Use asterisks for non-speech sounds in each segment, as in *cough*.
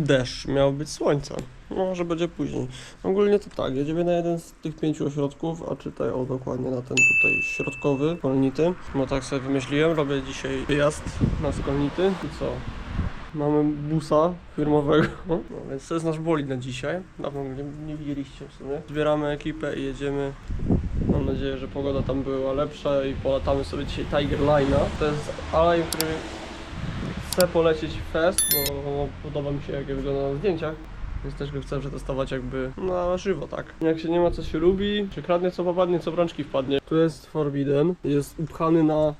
deszcz, miało być słońce. Może będzie później. Ogólnie to tak, jedziemy na jeden z tych pięciu ośrodków, a czytaj o dokładnie na ten tutaj środkowy, Skolnity. Bo tak sobie wymyśliłem, robię dzisiaj wyjazd na Skolnity. I co? Mamy busa firmowego, no, więc to jest nasz bolid na dzisiaj. Dawno nie, nie widzieliście w sumie. Zbieramy ekipę i jedziemy. Mam nadzieję, że pogoda tam była lepsza i polatamy sobie dzisiaj Tiger Line'a. To jest alej, który chcę polecieć w fest, bo podoba mi się jak wygląda na zdjęciach. Więc też go chcę przetestować jakby na żywo, tak. Jak się nie ma co się lubi, czy kradnie co popadnie, co w rączki wpadnie. Tu jest Forbidden, jest upchany na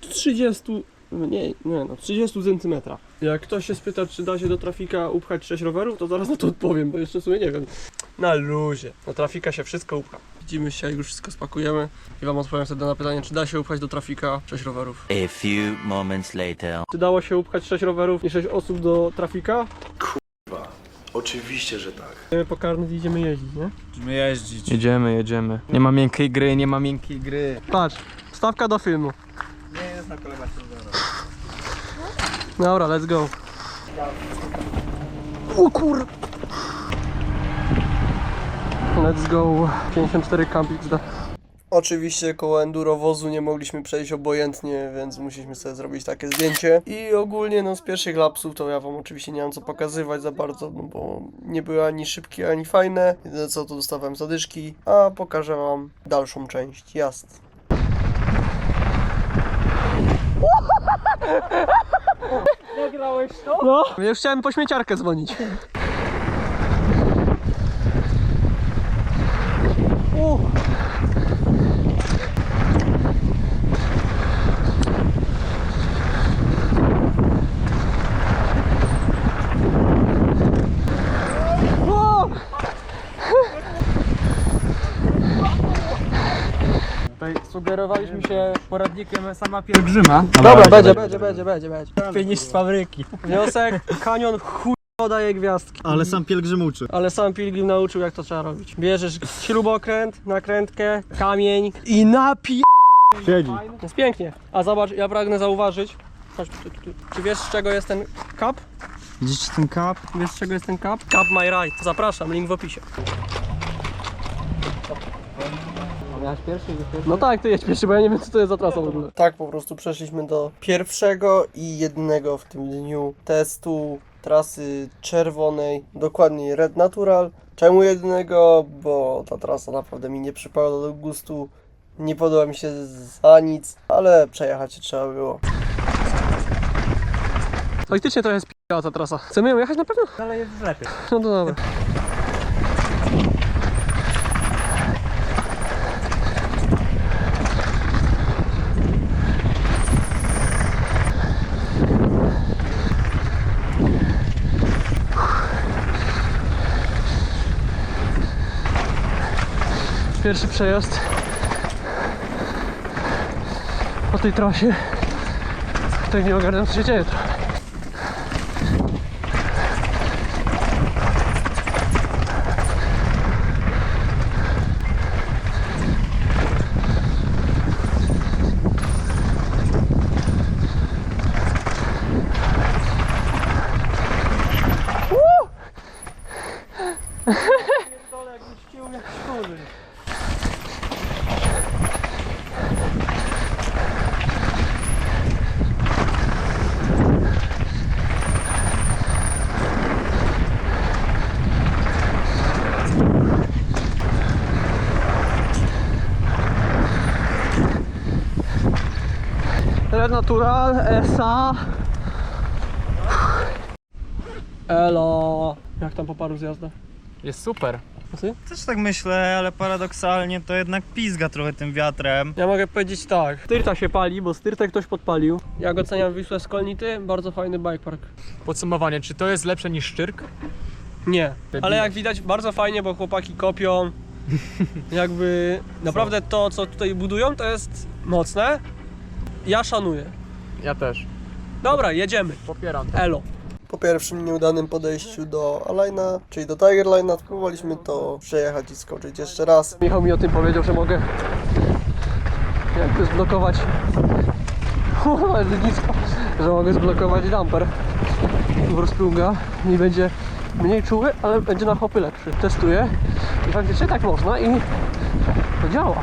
30, nie, nie no, 30 centymetra. Jak ktoś się spyta, czy da się do trafika upchać 6 rowerów, to zaraz na to odpowiem, bo jeszcze sobie nie wiem. Na luzie. Na trafika się wszystko upcha. Widzimy się, jak już wszystko spakujemy i wam odpowiem wtedy na pytanie, czy da się upchać do trafika 6 rowerów. A few moments later. Czy dało się upchać 6 rowerów i 6 osób do trafika? Oczywiście, że tak. Idziemy po karnet i idziemy jeździć, nie? Będziemy jeździć. Jedziemy, jedziemy. Nie ma miękkiej gry, nie ma miękkiej gry. Patrz, stawka do filmu. Nie jest na kolega Dobra, let's go. O kur... Let's go. 54 Camp XD. Oczywiście koło endurowozu nie mogliśmy przejść obojętnie, więc musieliśmy sobie zrobić takie zdjęcie. I ogólnie no z pierwszych lapsów to ja wam oczywiście nie mam co pokazywać za bardzo, no bo nie były ani szybkie, ani fajne. Jedyne co to dostawałem zadyszki, a pokażę wam dalszą część jazd. Nagrałeś to? No. Ja już chciałem po śmieciarkę dzwonić. U. O! Tutaj sugerowaliśmy się poradnikiem sama pielgrzyma. Dobra, będzie, będzie, będzie, będzie, będzie. Niż z fabryki. Wniosek, kanion chuj daje gwiazdki. Ale sam pielgrzym uczy. Ale sam Pilgrim nauczył jak to trzeba robić. Bierzesz śrubokręt, nakrętkę, kamień i napij... Siedzi. Jest pięknie. A zobacz, ja pragnę zauważyć. Chodź, tu, tu, tu. Czy wiesz z czego jest ten cup? Widzicie ten kap? Wiesz z czego jest ten cup? Cup My Ride. Zapraszam, link w opisie. No tak, ty jedź pierwszy, bo ja nie wiem co to jest za trasa w ogóle. Tak, po prostu przeszliśmy do pierwszego i jednego w tym dniu testu trasy czerwonej, dokładniej Red Natural. Czemu jednego? Bo ta trasa naprawdę mi nie przypadła do gustu. Nie podoba mi się za nic, ale przejechać się trzeba było. Faktycznie trochę spijała ta trasa. Chcemy ją jechać na pewno? Ale jest lepiej. No to dobra. Pierwszy przejazd po tej trasie. Tak nie ogarniam co się dzieje. Red Natural, ESA. Elo. Jak tam po paru zjazdach? Jest super. A ty? Też tak myślę, ale paradoksalnie to jednak pizga trochę tym wiatrem. Ja mogę powiedzieć tak. Styrta się pali, bo styrtę ktoś podpalił. Jak oceniam Wisłę Skolnity? Bardzo fajny bike park. Podsumowanie, czy to jest lepsze niż Szczyrk? Nie. Ale jak widać bardzo fajnie, bo chłopaki kopią. *laughs* Jakby naprawdę to, co tutaj budują, to jest mocne. Ja szanuję. Ja też. Dobra, jedziemy. Popieram to. Elo. Po pierwszym nieudanym podejściu do Alina, czyli do Tiger Line'a, próbowaliśmy to przejechać i skoczyć jeszcze raz. Michał mi o tym powiedział, że mogę jakby zblokować ale nisko, że mogę zblokować damper w rozplunga i będzie mniej czuły, ale będzie na hopy lepszy. Testuję i faktycznie tak można i to działa.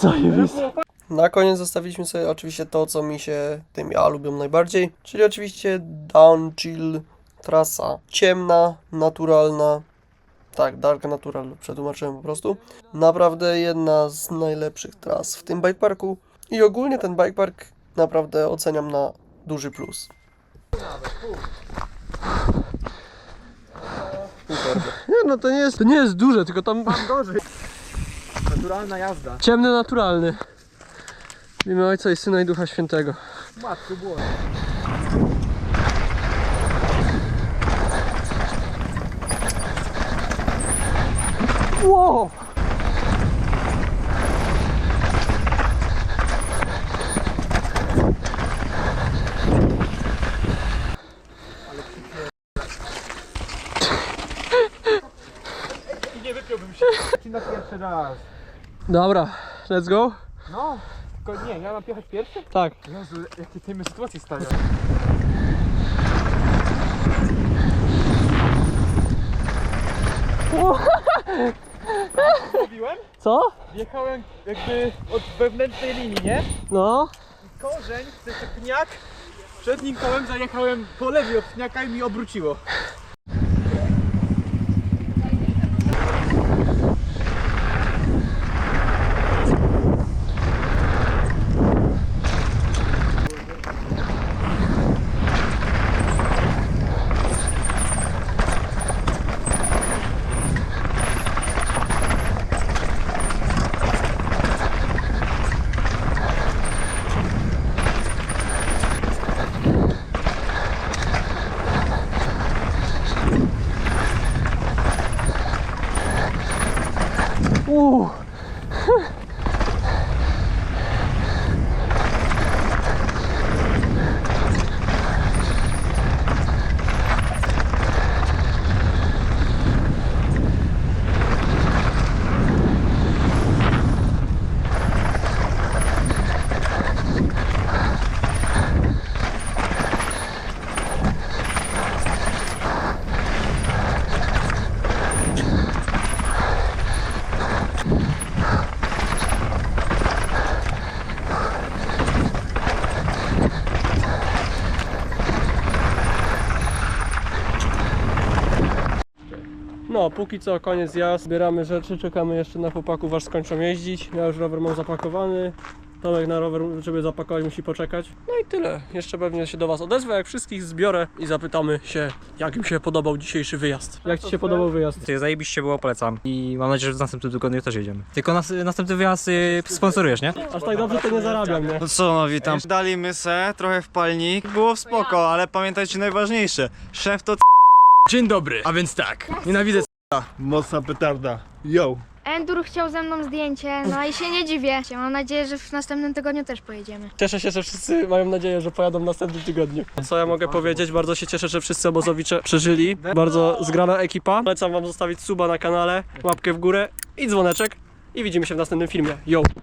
Zajebiste. Na koniec zostawiliśmy sobie oczywiście to, co mi się tym ja lubią najbardziej, czyli oczywiście down chill trasa. Ciemna, naturalna. Tak, dark natural przetłumaczyłem po prostu. Naprawdę jedna z najlepszych tras w tym bike parku i ogólnie ten bike park naprawdę oceniam na duży plus. Nie no, to nie jest, to nie jest duże, tylko tam Naturalna jazda. ciemny, naturalny. Imię Ojca i Syna i Ducha Świętego. Matko było. Wow! Nie wypiąłbym się. na pierwszy raz. Dobra, let's go. No, tylko nie, ja mam jechać pierwszy? Tak. Jezu, jakie ty sytuacje stają. Zrobiłem? Co? Wjechałem jakby od wewnętrznej linii, nie? No. Korzeń, to jest pniak. Przed nim kołem zajechałem po lewej od pniaka i mi obróciło. No, póki co koniec jazd, zbieramy rzeczy, czekamy jeszcze na chłopaków aż skończą jeździć. Ja już rower mam zapakowany. Tomek na rower, żeby zapakować, musi poczekać. No i tyle. Jeszcze pewnie się do Was odezwę, jak wszystkich zbiorę i zapytamy się, jak im się podobał dzisiejszy wyjazd. Jak Ci się podobał wyjazd? Ty, Zajebiście było, polecam. I mam nadzieję, że w następnym tygodniu też jedziemy. Tylko nas, następny wyjazd y, sponsorujesz, nie? Aż tak dobrze to nie zarabiam, nie? No co, no witam. Dali mysę, trochę w palnik. Było spoko, ale pamiętajcie najważniejsze. Szef to Dzień dobry, a więc tak, nienawidzę c***a. Mocna petarda. Yo. Endur chciał ze mną zdjęcie, no i się nie dziwię. Mam nadzieję, że w następnym tygodniu też pojedziemy. Cieszę się, że wszyscy mają nadzieję, że pojadą w następnym tygodniu. Co ja mogę powiedzieć? Bardzo się cieszę, że wszyscy obozowicze przeżyli. Bardzo zgrana ekipa. Polecam wam zostawić suba na kanale, łapkę w górę i dzwoneczek. I widzimy się w następnym filmie. Yo!